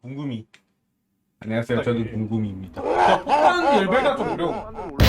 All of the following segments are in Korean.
궁금이. 안녕하세요. 저는 궁금이입니다. 폭탄 열배가 좀 어려워.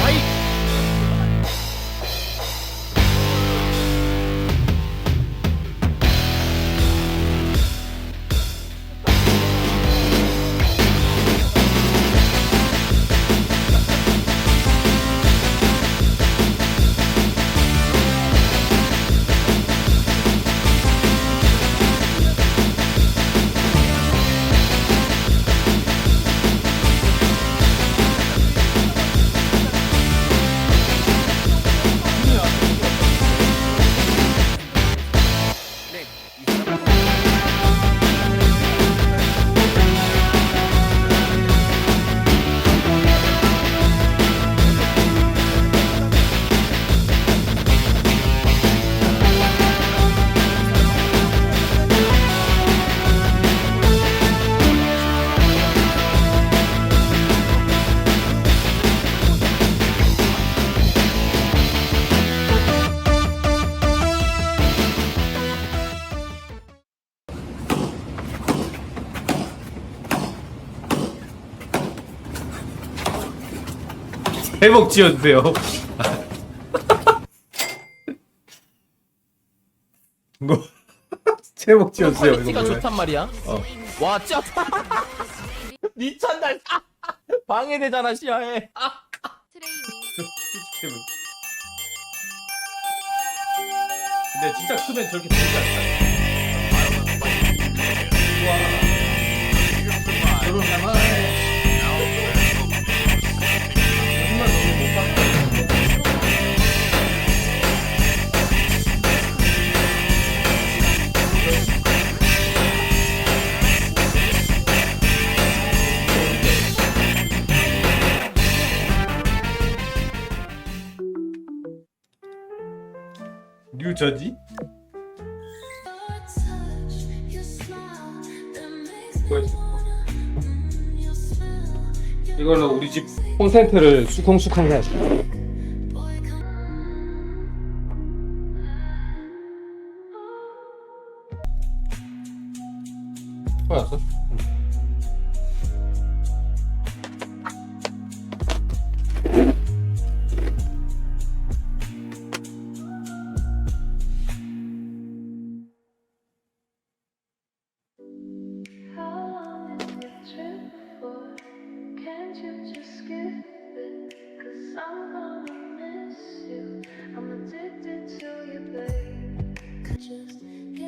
회복 지어주세요. 뭐 회복 지어주세요. 이거 퀄리티가 뭐야? 좋단 말이야. 어. 와, 진짜. 미쳤나. 아, 방해되잖아, 시야에. 아, 트레이닝 근데 진짜 크면 저렇게 보이지 않다. 와. 결혼 가만해. 뉴저지? 이걸로 우리 집 콘센트를 수컹수컹 해야지.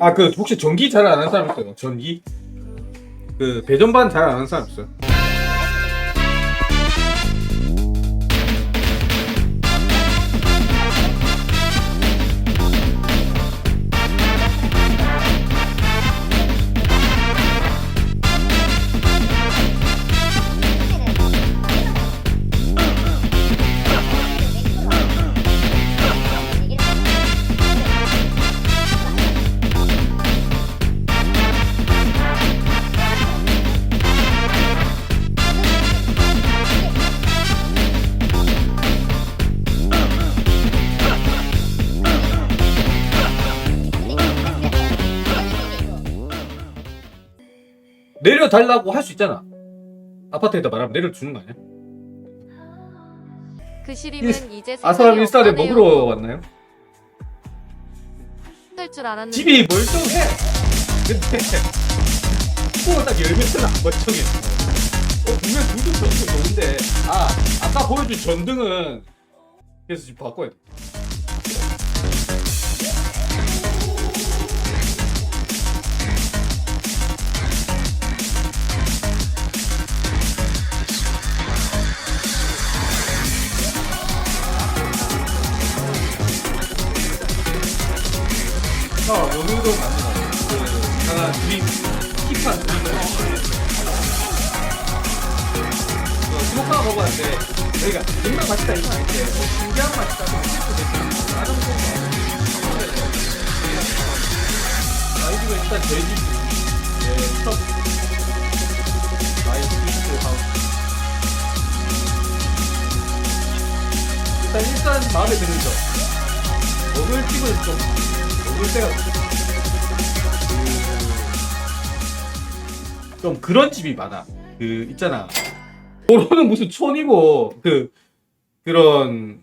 아 그 혹시 전기 잘 안 하는 사람 있어요? 전기? 그 배전반 잘 안 하는 사람 있어요? 내려달라고 할 수 있잖아. 아파트에다 말하면 내려주는 거 아니야? 그 시림은 이제 아사람 일산에. 먹으러 왔나요? 될줄 알았는데 집이 멀쩡해. 근데 코가 딱 열면은 안 멀쩡해. 어, 분명 두두 전등 좋은데 아 아까 보여준 전등은 그래서 지금 바꿔야 돼. 어, 오늘도 만나. 그, 하나 드림, 힙한 드림을. 어, 스모카 먹어봤는데, 저희가 정말 맛있다 이거 아닌데, 뭐 신기한 맛이다, 좀 스테이크 됐다. 아, 이 집은 일단 제 집, 예, 첫, 마이 스위트 하우스. 일단, 일단 마음에 드는 점. 먹을 집은 좀, 물때가 음. 좀 그런 집이 많아. 그 있잖아. 도로는 무슨 촌이고 그 그런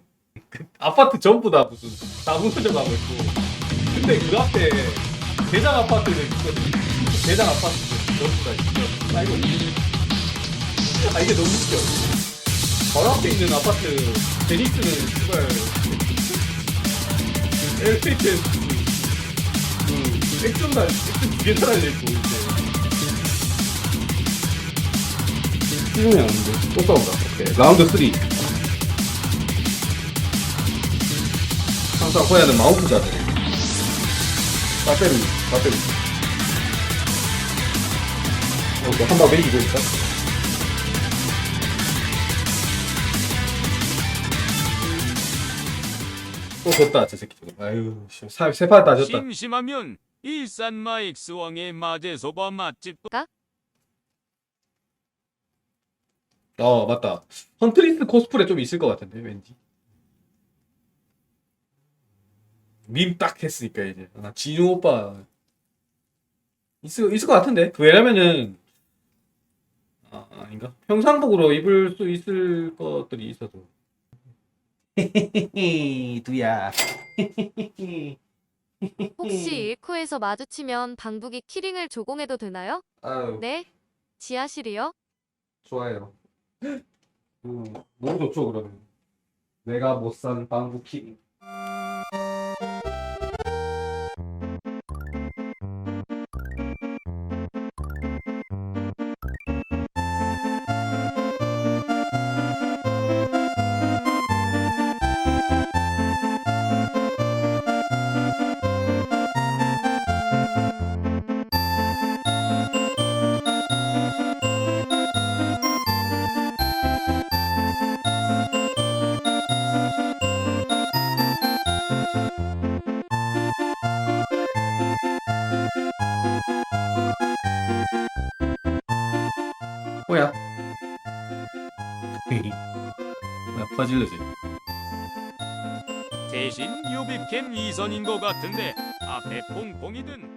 그 아파트 전부 다 무슨 다 무너져 가고 있고. 근데 그 앞에 대장 아파트를 있거든. 대장 아파트 전부 다 있어. 쌓이고 있는. 아 이게 너무 웃겨. 바로 앞에 있는 아파트 베니스는 정말 엘리트 백점 달, 백점 두개 달아야 고 이제. 찌르면 안 돼. 또 싸운다. 오케이. 라운드 3. 항상 호야는 마우프 자세. 빠빼루, 빠빼루. 오케이. 어, 한방 매기고 있다. 또 졌다, 저 새끼. 아유, 세, 세판 따졌다. 심심하면 일산마 엑스왕의 마제소바 맛집도 어 맞다. 헌트리스 코스프레 좀 있을 것 같은데 왠지. 밈 딱 했으니까 이제. 아, 진우 오빠. 있을 있을 것 같은데? 왜냐면은 아, 아닌가? 평상복으로 입을 수 있을 것들이 있어서. 두야 혹시 1코에서 마주치면 방북이 키링을 조공해도 되나요? 아유 네. 지하실이요? 좋아요 음, 너무 좋죠 그러면 내가 못 산 방구 키 뭐야? 뭐야 퍼질러지 대신 유비캠 이선인 것 같은데 앞에 W